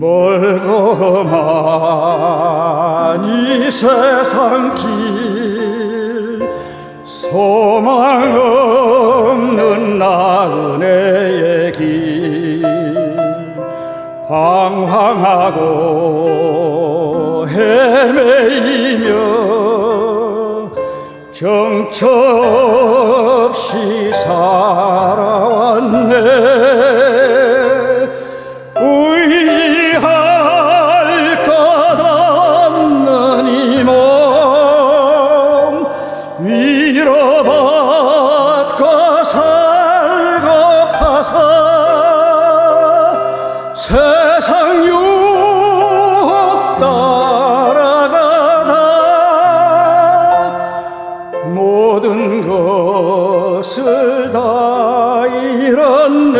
험한 이 세상 길 소망 없는 나그네의 길 방황하고 헤매이며 정처 세상 유혹 따라가다. 모든 것을 다 잃었네.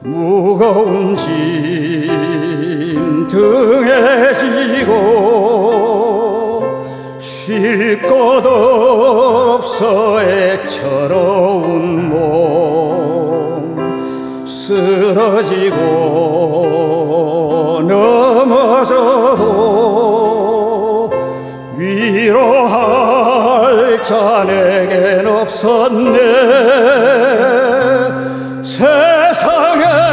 무거운 짐 쓰러지고 넘어져도 위로할 자 내겐 없었네. 세상에서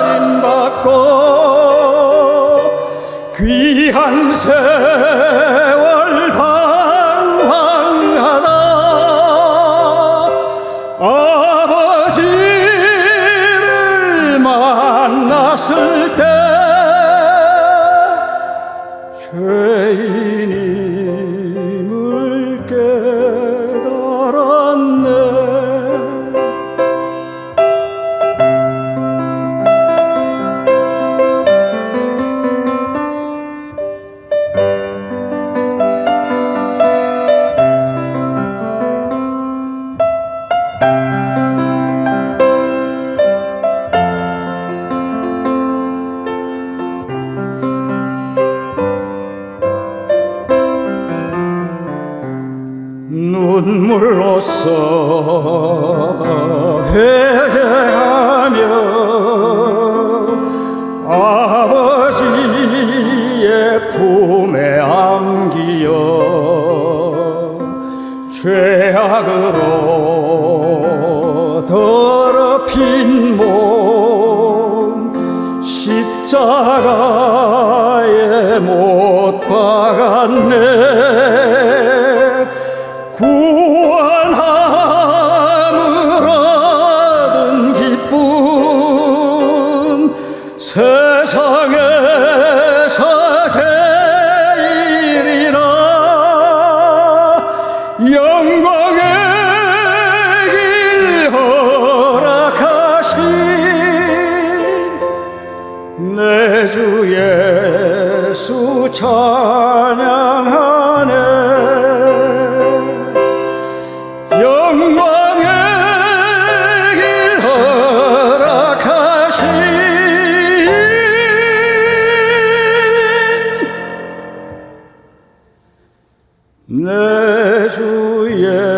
버림받고 귀한 세월 방황하다. 아버 만났을 때 죄인임 눈물로써 회개하며 아버지의 품에 안기어 죄악으로 더 예수 예수 찬양하네. 영광의 길 허락하신 내 주 예수